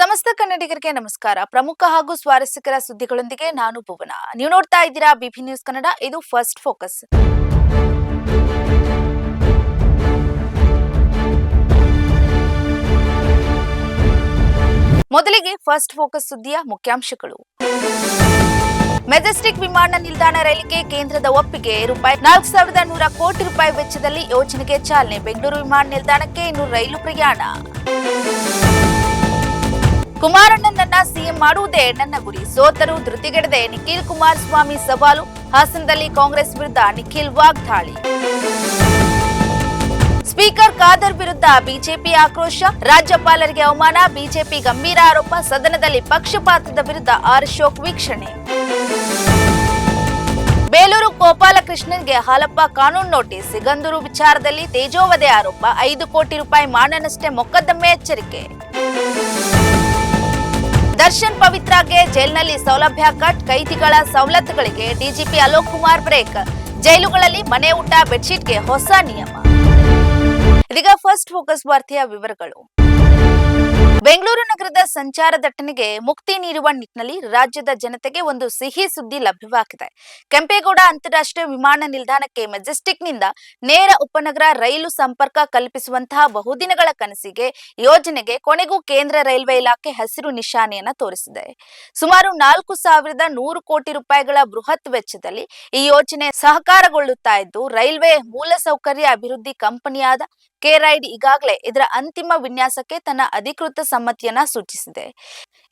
ಸಮಸ್ತ ಕನ್ನಡಿಗರಿಗೆ ನಮಸ್ಕಾರ. ಪ್ರಮುಖ ಹಾಗೂ ಸ್ವಾರಸ್ಯಕರ ಸುದ್ದಿಗಳೊಂದಿಗೆ ನಾನು ಭುವನ. ನೀವು ನೋಡ್ತಾ ಇದ್ದೀರಾ ಬಿಬಿ ನ್ಯೂಸ್ ಕನ್ನಡ, ಇದು ಫಸ್ಟ್ ಫೋಕಸ್. ಮೊದಲಿಗೆ ಫಸ್ಟ್ ಫೋಕಸ್ ಸುದ್ದಿಯ ಮುಖ್ಯಾಂಶಗಳು. ಮೆಜೆಸ್ಟಿಕ್ ವಿಮಾನ ನಿಲ್ದಾಣ ರೈಲಿಗೆ ಕೇಂದ್ರದ ಒಪ್ಪಿಗೆ ರೂಪಾಯಿ ನಾಲ್ಕು ಸಾವಿರದ ನೂರ ಕೋಟಿ ರೂಪಾಯಿ ವೆಚ್ಚದಲ್ಲಿ ಯೋಜನೆಗೆ ಚಾಲನೆ. ಬೆಂಗಳೂರು ವಿಮಾನ ನಿಲ್ದಾಣಕ್ಕೆ ಇನ್ನು ರೈಲು ಪ್ರಯಾಣ. ಕುಮಾರಣ್ಣನನ್ನ ಸಿಎಂ ಮಾಡುವುದೇ ನನ್ನ ಗುರಿ. ಸೋತರು ಧೃತಿಗೆಡದೆ ನಿಖಿಲ್ ಕುಮಾರಸ್ವಾಮಿ ಸವಾಲು, ಹಾಸನದಲ್ಲಿ ಕಾಂಗ್ರೆಸ್ ವಿರುದ್ಧ ನಿಖಿಲ್ ವಾಗ್ದಾಳಿ. ಸ್ಪೀಕರ್ ಖಾದರ್ ವಿರುದ್ಧ ಬಿಜೆಪಿ ಆಕ್ರೋಶ, ರಾಜ್ಯಪಾಲರಿಗೆ ಅವಮಾನ, ಬಿಜೆಪಿ ಗಂಭೀರ ಆರೋಪ, ಸದನದಲ್ಲಿ ಪಕ್ಷಪಾತದ ವಿರುದ್ಧ ಆರ್ ಅಶೋಕ್ ವೀಕ್ಷಣೆ. ಬೇಲೂರು ಗೋಪಾಲಕೃಷ್ಣನ್ಗೆ ಹಾಲಪ್ಪ ಕಾನೂನು ನೋಟಿಸ್, ಸಿಗಂದೂರು ವಿಚಾರದಲ್ಲಿ ತೇಜೋವಧೆ ಆರೋಪ, ಐದು ಕೋಟಿ ರೂಪಾಯಿ ಮಾನನಷ್ಟೇ ಮೊಕದ್ದಮೆ ಎಚ್ಚರಿಕೆ. ದರ್ಶನ್ ಪವಿತ್ರಾಗೆ ಜೈಲಿನಲ್ಲಿ ಸೌಲಭ್ಯ ಕಟ್, ಕೈದಿಗಳ ಸವಲತ್ತುಗಳಿಗೆ ಡಿಜಿಪಿ ಅಲೋಕ್ ಕುಮಾರ್ ಬ್ರೇಕ್. ಜೈಲುಗಳಲ್ಲಿ ಮನೆ ಊಟ, ಬೆಡ್ಶೀಟ್ಗೆ ಹೊಸ ನಿಯಮ. ಇದೀಗ ಫಸ್ಟ್ ಫೋಕಸ್ ವಾರ್ತೆಯ ವಿವರಗಳು. ಬೆಂಗಳೂರು ನಗರದ ಸಂಚಾರ ದಟ್ಟಣೆಗೆ ಮುಕ್ತಿ ನೀಡುವ ನಿಟ್ಟಿನಲ್ಲಿ ರಾಜ್ಯದ ಜನತೆಗೆ ಒಂದು ಸಿಹಿ ಸುದ್ದಿ ಲಭ್ಯವಾಗಿದೆ. ಕೆಂಪೇಗೌಡ ಅಂತಾರಾಷ್ಟ್ರೀಯ ವಿಮಾನ ನಿಲ್ದಾಣಕ್ಕೆ ಮೆಜೆಸ್ಟಿಕ್ನಿಂದ ನೇರ ಉಪನಗರ ರೈಲು ಸಂಪರ್ಕ ಕಲ್ಪಿಸುವಂತಹ ಬಹುದಿನಗಳ ಕನಸಿಗೆ ಯೋಜನೆಗೆ ಕೊನೆಗೂ ಕೇಂದ್ರ ರೈಲ್ವೆ ಇಲಾಖೆ ಹಸಿರು ನಿಶಾನೆಯನ್ನು ತೋರಿಸಿದೆ. ಸುಮಾರು ನಾಲ್ಕು ಸಾವಿರದ ನೂರು ಕೋಟಿ ರೂಪಾಯಿಗಳ ಬೃಹತ್ ವೆಚ್ಚದಲ್ಲಿ ಈ ಯೋಜನೆ ಸಹಕಾರಗೊಳ್ಳುತ್ತಾ ಇದ್ದು, ರೈಲ್ವೆ ಮೂಲಸೌಕರ್ಯ ಅಭಿವೃದ್ಧಿ ಕಂಪನಿಯಾದ ಕೆ ರೈಡ್ ಈಗಾಗಲೇ ಇದರ ಅಂತಿಮ ವಿನ್ಯಾಸಕ್ಕೆ ತನ್ನ ಅಧಿಕೃತ ಸಮ್ಮತಿಯನ್ನ ಸೂಚಿಸಿದೆ.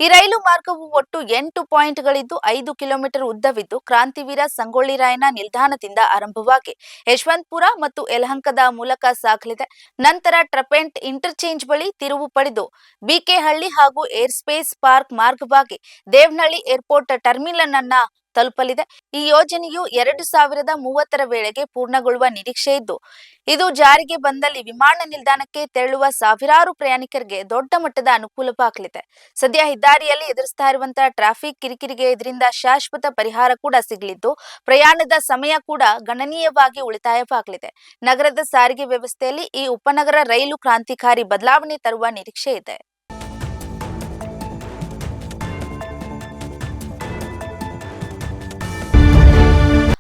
ಈ ರೈಲು ಮಾರ್ಗವು ಒಟ್ಟು ಎಂಟು ಪಾಯಿಂಟ್ಗಳಿದ್ದು, ಐದು ಕಿಲೋಮೀಟರ್ ಉದ್ದವಿದ್ದು, ಕ್ರಾಂತಿವೀರ ಸಂಗೊಳ್ಳಿ ರಾಯನ ನಿಲ್ದಾಣದಿಂದ ಆರಂಭವಾಗಿ ಯಶವಂತಪುರ ಮತ್ತು ಯಲಹಂಕದ ಮೂಲಕ ಸಾಗಲಿದೆ. ನಂತರ ಟ್ರಪೆಂಟ್ ಇಂಟರ್ಚೇಂಜ್ ಬಳಿ ತಿರುವು ಪಡೆದು ಬಿಕೆಹಳ್ಳಿ ಹಾಗೂ ಏರ್ ಸ್ಪೇಸ್ ಪಾರ್ಕ್ ಮಾರ್ಗವಾಗಿ ದೇವನಹಳ್ಳಿ ಏರ್ಪೋರ್ಟ್ ಟರ್ಮಿನಲ್ ಅನ್ನ ತಲುಪಲಿದೆ. ಈ ಯೋಜನೆಯು ಎರಡು ಸಾವಿರದ ಮೂವತ್ತರ ವೇಳೆಗೆ ಪೂರ್ಣಗೊಳ್ಳುವ ನಿರೀಕ್ಷೆ ಇದ್ದು, ಇದು ಜಾರಿಗೆ ಬಂದಲ್ಲಿ ವಿಮಾನ ನಿಲ್ದಾಣಕ್ಕೆ ತೆರಳುವ ಸಾವಿರಾರು ಪ್ರಯಾಣಿಕರಿಗೆ ದೊಡ್ಡ ಮಟ್ಟದ ಅನುಕೂಲವಾಗಲಿದೆ ಸದ್ಯ ಹೆದ್ದಾರಿಯಲ್ಲಿ ಎದುರಿಸ್ತಾ ಇರುವಂತಹ ಟ್ರಾಫಿಕ್ ಕಿರಿಕಿರಿಗೆ ಇದರಿಂದ ಶಾಶ್ವತ ಪರಿಹಾರ ಕೂಡ ಸಿಗಲಿದ್ದು, ಪ್ರಯಾಣದ ಸಮಯ ಕೂಡ ಗಣನೀಯವಾಗಿ ಉಳಿತಾಯವಾಗಲಿದೆ. ನಗರದ ಸಾರಿಗೆ ವ್ಯವಸ್ಥೆಯಲ್ಲಿ ಈ ಉಪನಗರ ರೈಲು ಕ್ರಾಂತಿಕಾರಿ ಬದಲಾವಣೆ ತರುವ ನಿರೀಕ್ಷೆ ಇದೆ.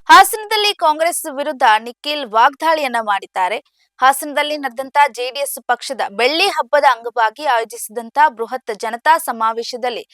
ಹಾಸನದಲ್ಲಿ ಕಾಂಗ್ರೆಸ್ ವಿರುದ್ಧ ನಿಖಿಲ್ ವಾಗ್ದಾಳಿಯನ್ನ ಮಾಡಿದ್ದಾರೆ. ಹಾಸನದಲ್ಲಿ ನಡೆದಂತ ಜೆಡಿಎಸ್ ಪಕ್ಷದ ಬೆಳ್ಳಿ ಹಬ್ಬದ ಅಂಗವಾಗಿ ಆಯೋಜಿಸಿದಂತ ಬೃಹತ್ ಜನತಾ ಸಮಾವೇಶದಲ್ಲಿ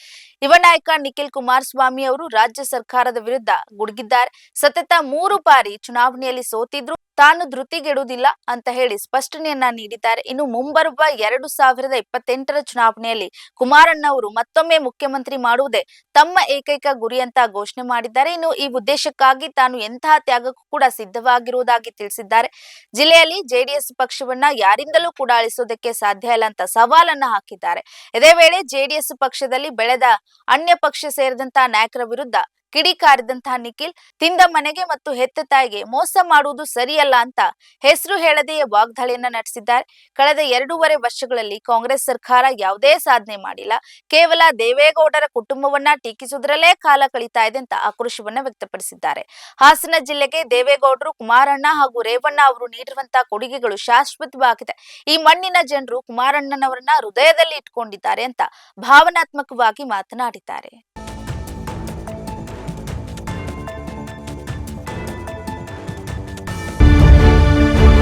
ಯುವ ನಾಯಕ ನಿಖಿಲ್ ಕುಮಾರಸ್ವಾಮಿ ಅವರು ರಾಜ್ಯ ಸರ್ಕಾರದ ವಿರುದ್ಧ ಗುಡುಗಿದ್ದಾರೆ. ಸತತ ಮೂರು ಬಾರಿ ಚುನಾವಣೆಯಲ್ಲಿ ಸೋತಿದ್ರು. ತಾನು ಧೃತಿಗೆಡುವುದಿಲ್ಲ ಅಂತ ಹೇಳಿ ಸ್ಪಷ್ಟನೆಯನ್ನ ನೀಡಿದ್ದಾರೆ. ಇನ್ನು ಮುಂಬರುವ ಎರಡು ಸಾವಿರದ ಇಪ್ಪತ್ತೆಂಟರ ಚುನಾವಣೆಯಲ್ಲಿ ಕುಮಾರಣ್ಣ ಅವರು ಮತ್ತೊಮ್ಮೆ ಮುಖ್ಯಮಂತ್ರಿ ಮಾಡುವುದೇ ತಮ್ಮ ಏಕೈಕ ಗುರಿ ಅಂತ ಘೋಷಣೆ ಮಾಡಿದ್ದಾರೆ. ಇನ್ನು ಈ ಉದ್ದೇಶಕ್ಕಾಗಿ ತಾನು ಎಂತಹ ತ್ಯಾಗಕ್ಕೂ ಕೂಡ ಸಿದ್ಧವಾಗಿರುವುದಾಗಿ ತಿಳಿಸಿದ್ದಾರೆ. ಜಿಲ್ಲೆಯಲ್ಲಿ ಜೆಡಿಎಸ್ ಪಕ್ಷವನ್ನ ಯಾರಿಂದಲೂ ಕೂಡ ಅಳಿಸೋದಕ್ಕೆ ಸಾಧ್ಯ ಇಲ್ಲ ಅಂತ ಸವಾಲನ್ನ ಹಾಕಿದ್ದಾರೆ. ಇದೇ ವೇಳೆ ಜೆಡಿಎಸ್ ಪಕ್ಷದಲ್ಲಿ ಬೆಳೆದ ಅನ್ಯ ಪಕ್ಷ ಸೇರಿದಂತಹ ನಾಯಕರ ವಿರುದ್ಧ ಕಿಡಿಕಾರಿದಂತಹ ನಿಖಿಲ್ ತಿಂದ ಮನೆಗೆ ಮತ್ತು ಹೆತ್ತ ತಾಯಿಗೆ ಮೋಸ ಮಾಡುವುದು ಸರಿಯಲ್ಲ ಅಂತ ಹೆಸರು ಹೇಳದೆಯೇ ವಾಗ್ದಾಳಿಯನ್ನ ನಡೆಸಿದ್ದಾರೆ. ಕಳೆದ ಎರಡೂವರೆ ವರ್ಷಗಳಲ್ಲಿ ಕಾಂಗ್ರೆಸ್ ಸರ್ಕಾರ ಯಾವುದೇ ಸಾಧನೆ ಮಾಡಿಲ್ಲ. ಕೇವಲ ದೇವೇಗೌಡರ ಕುಟುಂಬವನ್ನ ಟೀಕಿಸುವುದರಲ್ಲೇ ಕಾಲ ಕಳೀತಾ ಇದೆ ಅಂತ ಆಕ್ರೋಶವನ್ನ ವ್ಯಕ್ತಪಡಿಸಿದ್ದಾರೆ. ಹಾಸನ ಜಿಲ್ಲೆಗೆ ದೇವೇಗೌಡರು, ಕುಮಾರಣ್ಣ ಹಾಗೂ ರೇವಣ್ಣ ಅವರು ನೀಡಿರುವಂತಹ ಕೊಡುಗೆಗಳು ಶಾಶ್ವತವಾಗಿದೆ. ಈ ಮಣ್ಣಿನ ಜನರು ಕುಮಾರಣ್ಣನವರನ್ನ ಹೃದಯದಲ್ಲಿ ಇಟ್ಕೊಂಡಿದ್ದಾರೆ ಅಂತ ಭಾವನಾತ್ಮಕವಾಗಿ ಮಾತನಾಡಿದ್ದಾರೆ.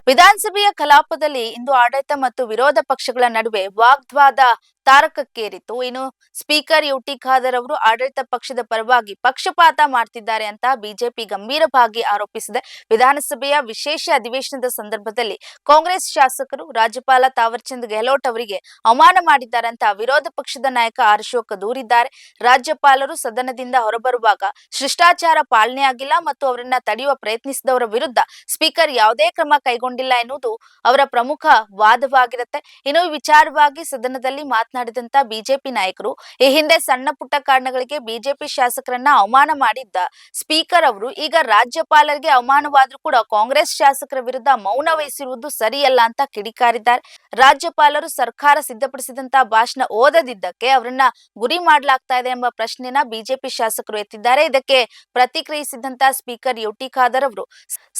ವಿಧಾನಸಭೆಯ ಕಲಾಪದಲ್ಲಿ ಇಂದು ಆಡಳಿತ ಮತ್ತು ವಿರೋಧ ಪಕ್ಷಗಳ ನಡುವೆ ವಾಗ್ವಾದ ತಾರಕಕ್ಕೇರಿತು ಇನ್ನು ಸ್ಪೀಕರ್ ಯುಟಿ ಖಾದರ್ ಅವರು ಆಡಳಿತ ಪಕ್ಷದ ಪರವಾಗಿ ಪಕ್ಷಪಾತ ಮಾಡ್ತಿದ್ದಾರೆ ಅಂತ ಬಿಜೆಪಿ ಗಂಭೀರವಾಗಿ ಆರೋಪಿಸಿದೆ. ವಿಧಾನಸಭೆಯ ವಿಶೇಷ ಅಧಿವೇಶನದ ಸಂದರ್ಭದಲ್ಲಿ ಕಾಂಗ್ರೆಸ್ ಶಾಸಕರು ರಾಜ್ಯಪಾಲ ತಾವರ್ಚಂದ್ ಗೆಹ್ಲೋಟ್ ಅವರಿಗೆ ಅವಮಾನ ಮಾಡಿದ್ದಾರೆ ಅಂತ ವಿರೋಧ ಪಕ್ಷದ ನಾಯಕ ಅಶೋಕ್ ದೂರಿದ್ದಾರೆ. ರಾಜ್ಯಪಾಲರು ಸದನದಿಂದ ಹೊರಬರುವಾಗ ಶಿಷ್ಟಾಚಾರ ಪಾಲನೆಯಾಗಿಲ್ಲ ಮತ್ತು ಅವರನ್ನ ತಡೆಯುವ ಪ್ರಯತ್ನಿಸಿದವರ ವಿರುದ್ಧ ಸ್ಪೀಕರ್ ಯಾವುದೇ ಕ್ರಮ ಕೈಗೊಂಡಿಲ್ಲ ಎನ್ನುವುದು ಅವರ ಪ್ರಮುಖ ವಾದವಾಗಿರುತ್ತೆ. ಇನ್ನು ವಿಚಾರವಾಗಿ ಸದನದಲ್ಲಿ ಮಾತನಾಡಿದಂತ ಬಿಜೆಪಿ ನಾಯಕರು. ಈ ಹಿಂದೆ ಸಣ್ಣ ಪುಟ್ಟ ಕಾರಣಗಳಿಗೆ ಬಿಜೆಪಿ ಶಾಸಕರನ್ನ ಅವಮಾನ ಮಾಡಿದ್ದ ಸ್ಪೀಕರ್ ಅವರು, ಈಗ ರಾಜ್ಯಪಾಲರಿಗೆ ಅವಮಾನವಾದ್ರೂ ಕೂಡ ಕಾಂಗ್ರೆಸ್ ಶಾಸಕರ ವಿರುದ್ಧ ಮೌನ ವಹಿಸಿರುವುದು ಸರಿಯಲ್ಲ ಅಂತ ಕಿಡಿಕಾರಿದ್ದಾರೆ. ರಾಜ್ಯಪಾಲರು ಸರ್ಕಾರ ಸಿದ್ಧಪಡಿಸಿದಂತಹ ಭಾಷಣ ಓದದಿದ್ದಕ್ಕೆ ಅವರನ್ನ ಗುರಿ ಮಾಡಲಾಗ್ತಾ ಇದೆ ಎಂಬ ಪ್ರಶ್ನೆನ ಬಿಜೆಪಿ ಶಾಸಕರು ಎತ್ತಿದ್ದಾರೆ. ಇದಕ್ಕೆ ಪ್ರತಿಕ್ರಿಯಿಸಿದಂತ ಸ್ಪೀಕರ್ ಯುಟಿ ಖಾದರ್ ಅವರು,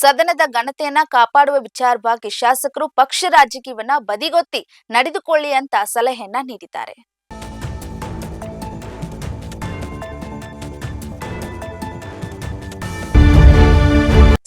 ಸದನದ ಘನತೆಯನ್ನ ಕಾಪಾಡುವ ವಿಚಾರವಾಗಿ ಶಾಸಕರು ಪಕ್ಷ ರಾಜಕೀಯವನ್ನ ಬದಿಗೊತ್ತಿ ನಡೆದುಕೊಳ್ಳಿ ಅಂತ ಸಲಹೆಯನ್ನ ನೀಡಿದ್ದಾರೆ. ನೀಡಿದ್ದಾರೆ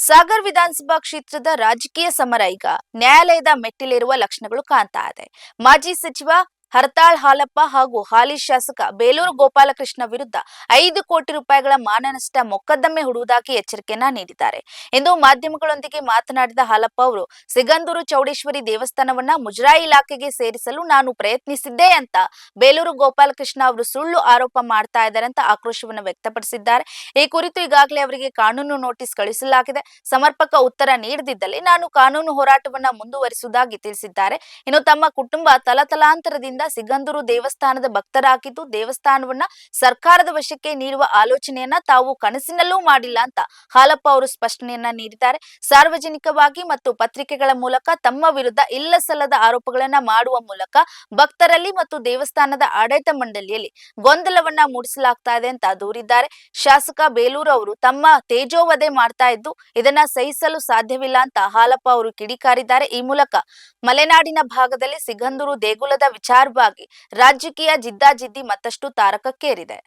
ಸಾಗರ್ ವಿಧಾನಸಭಾ ಕ್ಷೇತ್ರದ ರಾಜಕೀಯ ಸಮರ ಈಗ ನ್ಯಾಯಾಲಯದ ಮೆಟ್ಟಿಲೇರುವ ಲಕ್ಷಣಗಳು ಕಾಣ್ತಾ ಇದೆ. ಮಾಜಿ ಸಚಿವ ಹರತಾಳ್ ಹಾಲಪ್ಪ ಹಾಗೂ ಹಾಲಿ ಶಾಸಕ ಬೇಲೂರು ಗೋಪಾಲಕೃಷ್ಣ ವಿರುದ್ಧ ಐದು ಕೋಟಿ ರೂಪಾಯಿಗಳ ಮಾನನಷ್ಟ ಮೊಕದ್ದಮೆ ಹುಡುವುದಾಗಿ ಎಚ್ಚರಿಕೆಯನ್ನ ನೀಡಿದ್ದಾರೆ. ಎಂದು ಮಾಧ್ಯಮಗಳೊಂದಿಗೆ ಮಾತನಾಡಿದ ಹಾಲಪ್ಪ ಅವರು, ಸಿಗಂದೂರು ಚೌಡೇಶ್ವರಿ ದೇವಸ್ಥಾನವನ್ನ ಮುಜರಾಯಿ ಇಲಾಖೆಗೆ ಸೇರಿಸಲು ನಾನು ಪ್ರಯತ್ನಿಸಿದ್ದೆ ಅಂತ ಬೇಲೂರು ಗೋಪಾಲಕೃಷ್ಣ ಅವರು ಸುಳ್ಳು ಆರೋಪ ಮಾಡ್ತಾ ಇದ್ದಾರೆ ಅಂತ ಆಕ್ರೋಶವನ್ನು ವ್ಯಕ್ತಪಡಿಸಿದ್ದಾರೆ. ಈ ಕುರಿತು ಈಗಾಗಲೇ ಅವರಿಗೆ ಕಾನೂನು ನೋಟಿಸ್ ಕಳಿಸಲಾಗಿದೆ. ಸಮರ್ಪಕ ಉತ್ತರ ನೀಡದಿದ್ದಲ್ಲಿ ನಾನು ಕಾನೂನು ಹೋರಾಟವನ್ನ ಮುಂದುವರಿಸುವುದಾಗಿ ತಿಳಿಸಿದ್ದಾರೆ. ಇನ್ನು ತಮ್ಮ ಕುಟುಂಬ ತಲತಲಾಂತರದಿಂದ ಸಿಗಂದೂರು ದೇವಸ್ಥಾನದ ಭಕ್ತರಾಗಿದ್ದು ದೇವಸ್ಥಾನವನ್ನ ಸರ್ಕಾರದ ವಶಕ್ಕೆ ನೀಡುವ ಆಲೋಚನೆಯನ್ನ ತಾವು ಕನಸಿನಲ್ಲೂ ಮಾಡಿಲ್ಲ ಅಂತ ಹಾಲಪ್ಪ ಅವರು ಸ್ಪಷ್ಟನೆಯನ್ನ ನೀಡಿದ್ದಾರೆ. ಸಾರ್ವಜನಿಕವಾಗಿ ಮತ್ತು ಪತ್ರಿಕೆಗಳ ಮೂಲಕ ತಮ್ಮ ವಿರುದ್ಧ ಇಲ್ಲ ಸಲ್ಲದ ಆರೋಪಗಳನ್ನ ಮಾಡುವ ಮೂಲಕ ಭಕ್ತರಲ್ಲಿ ಮತ್ತು ದೇವಸ್ಥಾನದ ಆಡಳಿತ ಮಂಡಳಿಯಲ್ಲಿ ಗೊಂದಲವನ್ನ ಮೂಡಿಸಲಾಗ್ತಾ ಇದೆ ಅಂತ ದೂರಿದ್ದಾರೆ. ಶಾಸಕ ಬೇಲೂರು ಅವರು ತಮ್ಮ ತೇಜೋವಧೆ ಮಾಡ್ತಾ ಇದ್ದು ಇದನ್ನ ಸಹಿಸಲು ಸಾಧ್ಯವಿಲ್ಲ ಅಂತ ಹಾಲಪ್ಪ ಅವರು ಕಿಡಿಕಾರಿದ್ದಾರೆ. ಈ ಮೂಲಕ ಮಲೆನಾಡಿನ ಭಾಗದಲ್ಲಿ ಸಿಗಂದೂರು ದೇಗುಲದ ವಿಚಾರವಾಗಿ ರಾಜಕೀಯ ಜಿದ್ದಾಜಿದ್ದಿ ಮತ್ತಷ್ಟು ತಾರಕಕ್ಕೇರಿದೆ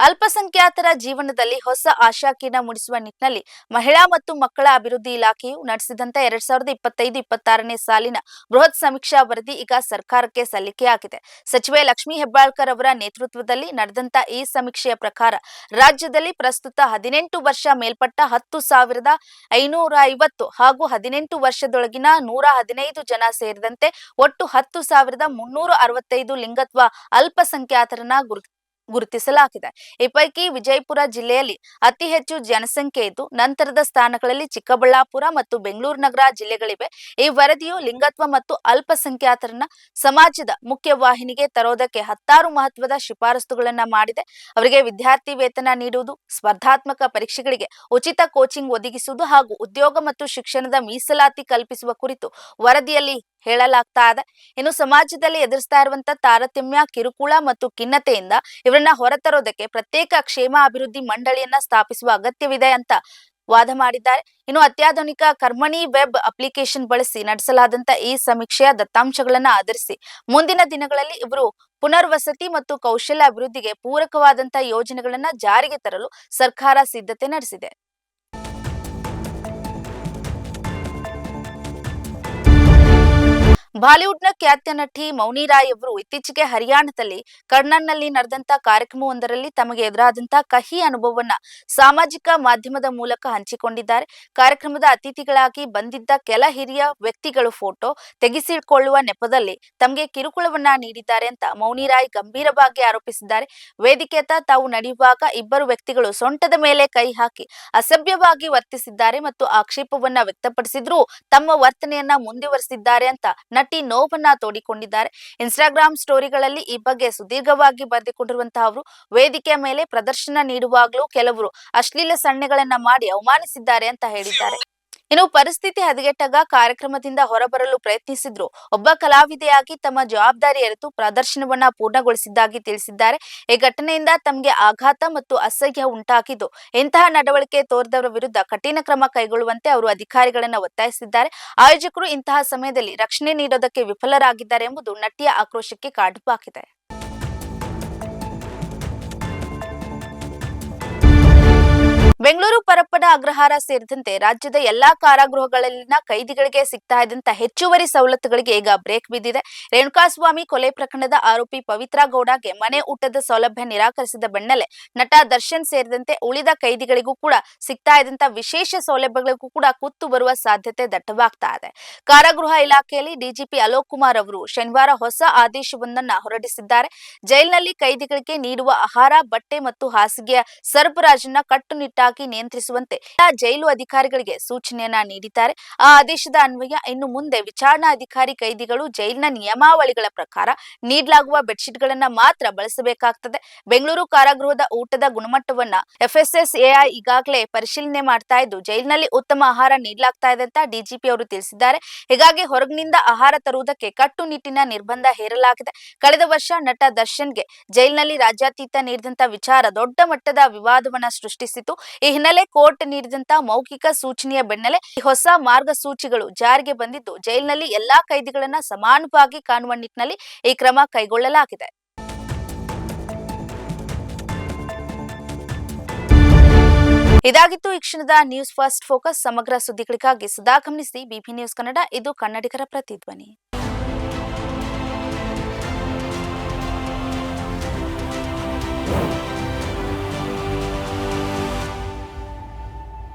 ಅಲ್ಪಸಂಖ್ಯಾತರ ಜೀವನದಲ್ಲಿ ಹೊಸ ಆಶಾಕಿರಣ ಮೂಡಿಸುವ ನಿಟ್ಟಿನಲ್ಲಿ ಮಹಿಳಾ ಮತ್ತು ಮಕ್ಕಳ ಅಭಿವೃದ್ಧಿ ಇಲಾಖೆಯು ನಡೆಸಿದಂತ ಎರಡ್ ಸಾವಿರದ ಇಪ್ಪತ್ತೈದು ಇಪ್ಪತ್ತಾರನೇ ಸಾಲಿನ ಬೃಹತ್ ಸಮೀಕ್ಷಾ ವರದಿ ಈಗ ಸರ್ಕಾರಕ್ಕೆ ಸಲ್ಲಿಕೆಯಾಗಿದೆ. ಸಚಿವೆ ಲಕ್ಷ್ಮಿ ಹೆಬ್ಬಾಳ್ಕರ್ ಅವರ ನೇತೃತ್ವದಲ್ಲಿ ನಡೆದಂತ ಈ ಸಮೀಕ್ಷೆಯ ಪ್ರಕಾರ ರಾಜ್ಯದಲ್ಲಿ ಪ್ರಸ್ತುತ ಹದಿನೆಂಟು ವರ್ಷ ಮೇಲ್ಪಟ್ಟ ಹತ್ತು ಸಾವಿರದ ಐನೂರ ಐವತ್ತು ಹಾಗೂ ಹದಿನೆಂಟು ವರ್ಷದೊಳಗಿನ ನೂರ ಹದಿನೈದು ಜನ ಸೇರಿದಂತೆ ಒಟ್ಟು ಹತ್ತು ಸಾವಿರದ ಮುನ್ನೂರ ಅರವತ್ತೈದು ಲಿಂಗತ್ವ ಅಲ್ಪಸಂಖ್ಯಾತರನ್ನ ಗುರು ಗುರುತಿಸಲಾಗಿದೆ. ಈ ಪೈಕಿ ವಿಜಯಪುರ ಜಿಲ್ಲೆಯಲ್ಲಿ ಅತಿ ಹೆಚ್ಚು ಜನಸಂಖ್ಯೆ ಇದ್ದು, ನಂತರದ ಸ್ಥಾನಗಳಲ್ಲಿ ಚಿಕ್ಕಬಳ್ಳಾಪುರ ಮತ್ತು ಬೆಂಗಳೂರು ನಗರ ಜಿಲ್ಲೆಗಳಿವೆ. ಈ ವರದಿಯು ಲಿಂಗತ್ವ ಮತ್ತು ಅಲ್ಪಸಂಖ್ಯಾತರನ್ನ ಸಮಾಜದ ಮುಖ್ಯ ವಾಹಿನಿಗೆ ತರೋದಕ್ಕೆ ಹತ್ತಾರು ಮಹತ್ವದ ಶಿಫಾರಸುಗಳನ್ನ ಮಾಡಿದೆ. ಅವರಿಗೆ ವಿದ್ಯಾರ್ಥಿ ವೇತನ ನೀಡುವುದು, ಸ್ಪರ್ಧಾತ್ಮಕ ಪರೀಕ್ಷೆಗಳಿಗೆ ಉಚಿತ ಕೋಚಿಂಗ್ ಒದಗಿಸುವುದು ಹಾಗೂ ಉದ್ಯೋಗ ಮತ್ತು ಶಿಕ್ಷಣದ ಮೀಸಲಾತಿ ಕಲ್ಪಿಸುವ ಕುರಿತು ವರದಿಯಲ್ಲಿ ಹೇಳಲಾಗ್ತಾ ಇದೆ. ಇನ್ನು ಸಮಾಜದಲ್ಲಿ ಎದುರಿಸ್ತಾ ಇರುವಂತ ತಾರತಮ್ಯ, ಕಿರುಕುಳ ಮತ್ತು ಖಿನ್ನತೆಯಿಂದ ಇವರನ್ನ ಹೊರತರೋದಕ್ಕೆ ಪ್ರತ್ಯೇಕ ಕ್ಷೇಮ ಅಭಿವೃದ್ಧಿ ಮಂಡಳಿಯನ್ನ ಸ್ಥಾಪಿಸುವ ಅಗತ್ಯವಿದೆ ಅಂತ ವಾದ ಮಾಡಿದ್ದಾರೆ. ಇನ್ನು ಅತ್ಯಾಧುನಿಕ ಕರ್ಮಣಿ ವೆಬ್ ಅಪ್ಲಿಕೇಶನ್ ಬಳಸಿ ನಡೆಸಲಾದಂತ ಈ ಸಮೀಕ್ಷೆಯ ದತ್ತಾಂಶಗಳನ್ನ ಆಧರಿಸಿ ಮುಂದಿನ ದಿನಗಳಲ್ಲಿ ಇವರು ಪುನರ್ವಸತಿ ಮತ್ತು ಕೌಶಲ್ಯ ಅಭಿವೃದ್ಧಿಗೆ ಪೂರಕವಾದಂತಹ ಯೋಜನೆಗಳನ್ನ ಜಾರಿಗೆ ತರಲು ಸರ್ಕಾರ ಸಿದ್ಧತೆ ನಡೆಸಿದೆ. ಬಾಲಿವುಡ್ನ ಖ್ಯಾತ ನಟಿ ಮೌನಿ ರಾಯ್ ಅವರು ಇತ್ತೀಚೆಗೆ ಹರಿಯಾಣದಲ್ಲಿ ಕರ್ನಲ್ನಲ್ಲಿ ನಡೆದಂತ ಕಾರ್ಯಕ್ರಮವೊಂದರಲ್ಲಿ ತಮಗೆ ಎದುರಾದಂತ ಕಹಿ ಅನುಭವವನ್ನ ಸಾಮಾಜಿಕ ಮಾಧ್ಯಮದ ಮೂಲಕ ಹಂಚಿಕೊಂಡಿದ್ದಾರೆ. ಕಾರ್ಯಕ್ರಮದ ಅತಿಥಿಗಳಾಗಿ ಬಂದಿದ್ದ ಕೆಲ ಹಿರಿಯ ವ್ಯಕ್ತಿಗಳು ಫೋಟೋ ತೆಗೆಸಿಕೊಳ್ಳುವ ನೆಪದಲ್ಲಿ ತಮಗೆ ಕಿರುಕುಳವನ್ನ ನೀಡಿದ್ದಾರೆ ಅಂತ ಮೌನಿ ರಾಯ್ ಗಂಭೀರವಾಗಿ ಆರೋಪಿಸಿದ್ದಾರೆ. ವೇದಿಕೆಯತ್ತ ತಾವು ನಡೆಯುವಾಗ ಇಬ್ಬರು ವ್ಯಕ್ತಿಗಳು ಸೊಂಟದ ಮೇಲೆ ಕೈ ಹಾಕಿ ಅಸಭ್ಯವಾಗಿ ವರ್ತಿಸಿದ್ದಾರೆ ಮತ್ತು ಆಕ್ಷೇಪವನ್ನ ವ್ಯಕ್ತಪಡಿಸಿದ್ರು ತಮ್ಮ ವರ್ತನೆಯನ್ನ ಮುಂದುವರೆಸಿದ್ದಾರೆ ಅಂತ ನೋವನ್ನ ತೋಡಿಕೊಂಡಿದ್ದಾರೆ. ಇನ್ಸ್ಟಾಗ್ರಾಮ್ ಸ್ಟೋರಿಗಳಲ್ಲಿ ಈ ಬಗ್ಗೆ ಸುದೀರ್ಘವಾಗಿ ಬರೆದುಕೊಂಡಿರುವಂತಹ ಅವರು ವೇದಿಕೆಯ ಮೇಲೆ ಪ್ರದರ್ಶನ ನೀಡುವಾಗಲೂ ಕೆಲವರು ಅಶ್ಲೀಲ ಸಣ್ಣೆಗಳನ್ನ ಮಾಡಿ ಅವಮಾನಿಸಿದ್ದಾರೆ ಅಂತ ಹೇಳಿದ್ದಾರೆ. ಇನ್ನು ಪರಿಸ್ಥಿತಿ ಹದಗೆಟ್ಟಾಗ ಕಾರ್ಯಕ್ರಮದಿಂದ ಹೊರಬರಲು ಪ್ರಯತ್ನಿಸಿದ್ರು. ಒಬ್ಬ ಕಲಾವಿದೆಯಾಗಿ ತಮ್ಮ ಜವಾಬ್ದಾರಿ ಅರಿತು ಪ್ರದರ್ಶನವನ್ನ ಪೂರ್ಣಗೊಳಿಸಿದ್ದಾಗಿ ತಿಳಿಸಿದ್ದಾರೆ. ಈ ಘಟನೆಯಿಂದ ತಮಗೆ ಆಘಾತ ಮತ್ತು ಅಸಹ್ಯ ಉಂಟಾಗಿದ್ದು, ಇಂತಹ ನಡವಳಿಕೆ ತೋರಿದವರ ವಿರುದ್ಧ ಕಠಿಣ ಕ್ರಮ ಕೈಗೊಳ್ಳುವಂತೆ ಅವರು ಅಧಿಕಾರಿಗಳನ್ನ ಒತ್ತಾಯಿಸಿದ್ದಾರೆ. ಆಯೋಜಕರು ಇಂತಹ ಸಮಯದಲ್ಲಿ ರಕ್ಷಣೆ ನೀಡೋದಕ್ಕೆ ವಿಫಲರಾಗಿದ್ದಾರೆ ಎಂಬುದು ನಟಿಯ ಆಕ್ರೋಶಕ್ಕೆ ಕಾಡುಪಾಕಿದೆ. ಬೆಂಗಳೂರು ಪರಪ್ಪನ ಅಗ್ರಹಾರ ಸೇರಿದಂತೆ ರಾಜ್ಯದ ಎಲ್ಲಾ ಕಾರಾಗೃಹಗಳಲ್ಲಿನ ಕೈದಿಗಳಿಗೆ ಸಿಗ್ತಾ ಇದ್ದಂತ ಹೆಚ್ಚುವರಿ ಸವಲತ್ತುಗಳಿಗೆ ಈಗ ಬ್ರೇಕ್ ಬಿದ್ದಿದೆ. ರೇಣುಕಾಸ್ವಾಮಿ ಕೊಲೆ ಪ್ರಕರಣದ ಆರೋಪಿ ಪವಿತ್ರ ಗೌಡಗೆ ಮನೆ ಊಟದ ಸೌಲಭ್ಯ ನಿರಾಕರಿಸಿದ ಬೆನ್ನಲ್ಲೇ ನಟ ದರ್ಶನ್ ಸೇರಿದಂತೆ ಉಳಿದ ಕೈದಿಗಳಿಗೂ ಕೂಡ ಸಿಗ್ತಾ ಇದ್ದಂತ ವಿಶೇಷ ಸೌಲಭ್ಯಗಳಿಗೂ ಕೂಡ ಕುತ್ತು ಬರುವ ಸಾಧ್ಯತೆ ದಟ್ಟವಾಗ್ತಾ ಇದೆ. ಕಾರಾಗೃಹ ಇಲಾಖೆಯಲ್ಲಿ ಡಿಜಿಪಿ ಅಲೋಕ್ ಕುಮಾರ್ ಅವರು ಶನಿವಾರ ಹೊಸ ಆದೇಶವೊಂದನ್ನ ಹೊರಡಿಸಿದ್ದಾರೆ. ಜೈಲಿನಲ್ಲಿ ಕೈದಿಗಳಿಗೆ ನೀಡುವ ಆಹಾರ, ಬಟ್ಟೆ ಮತ್ತು ಹಾಸಿಗೆಯ ಸರಬರಾಜನ್ನ ಕಟ್ಟುನಿಟ್ಟಾಗಿ ನಿಯಂತ್ರಿಸುವಂತೆ ಎಲ್ಲಾ ಜೈಲು ಅಧಿಕಾರಿಗಳಿಗೆ ಸೂಚನೆಯನ್ನ ನೀಡಿದ್ದಾರೆ. ಆ ಆದೇಶದ ಅನ್ವಯ ಇನ್ನು ಮುಂದೆ ವಿಚಾರಣಾ ಅಧಿಕಾರಿ ಕೈದಿಗಳು ಜೈಲಿನ ನಿಯಮಾವಳಿಗಳ ಪ್ರಕಾರ ನೀಡಲಾಗುವ ಬೆಡ್ಶೀಟ್ಗಳನ್ನ ಮಾತ್ರ ಬಳಸಬೇಕಾಗ್ತದೆ. ಬೆಂಗಳೂರು ಕಾರಾಗೃಹದ ಊಟದ ಗುಣಮಟ್ಟವನ್ನ ಎಫ್ಎಸ್ಎಸ್ಎಐ ಈಗಾಗಲೇ ಪರಿಶೀಲನೆ ಮಾಡ್ತಾ ಇದ್ದು, ಜೈಲಿನಲ್ಲಿ ಉತ್ತಮ ಆಹಾರ ನೀಡಲಾಗ್ತಾ ಇದೆ ಅಂತ ಡಿಜಿಪಿ ಅವರು ತಿಳಿಸಿದ್ದಾರೆ. ಹೀಗಾಗಿ ಹೊರಗಿನಿಂದ ಆಹಾರ ತರುವುದಕ್ಕೆ ಕಟ್ಟುನಿಟ್ಟಿನ ನಿರ್ಬಂಧ ಹೇರಲಾಗಿದೆ. ಕಳೆದ ವರ್ಷ ನಟ ದರ್ಶನ್ಗೆ ಜೈಲಿನಲ್ಲಿ ರಾಜ್ಯಾತೀತ ನೀಡಿದಂತ ವಿಚಾರ ದೊಡ್ಡ ಮಟ್ಟದ ವಿವಾದವನ್ನ ಸೃಷ್ಟಿಸಿತು ಈ ಹಿನ್ನೆಲೆ ಕೋರ್ಟ್ ನೀಡಿದಂತಹ ಮೌಖಿಕ ಸೂಚನೆಯ ಬೆನ್ನಲ್ಲೇ ಹೊಸ ಮಾರ್ಗಸೂಚಿಗಳು ಜಾರಿಗೆ ಬಂದಿದ್ದು ಜೈಲಿನಲ್ಲಿ ಎಲ್ಲಾ ಕೈದಿಗಳನ್ನ ಸಮಾನವಾಗಿ ಕಾಣುವ ನಿಟ್ಟಿನಲ್ಲಿ ಈ ಕ್ರಮ ಕೈಗೊಳ್ಳಲಾಗಿದೆ. ಇದಾಗಿತ್ತು ಈ ಕ್ಷಣದ ನ್ಯೂಸ್ ಫಸ್ಟ್ ಫೋಕಸ್. ಸಮಗ್ರ ಸುದ್ದಿಗಳಿಗಾಗಿ ಸದಾ ಗಮನಿಸಿ ಬಿಬಿ ನ್ಯೂಸ್ ಕನ್ನಡ, ಇದು ಕನ್ನಡಿಗರ ಪ್ರತಿಧ್ವನಿ.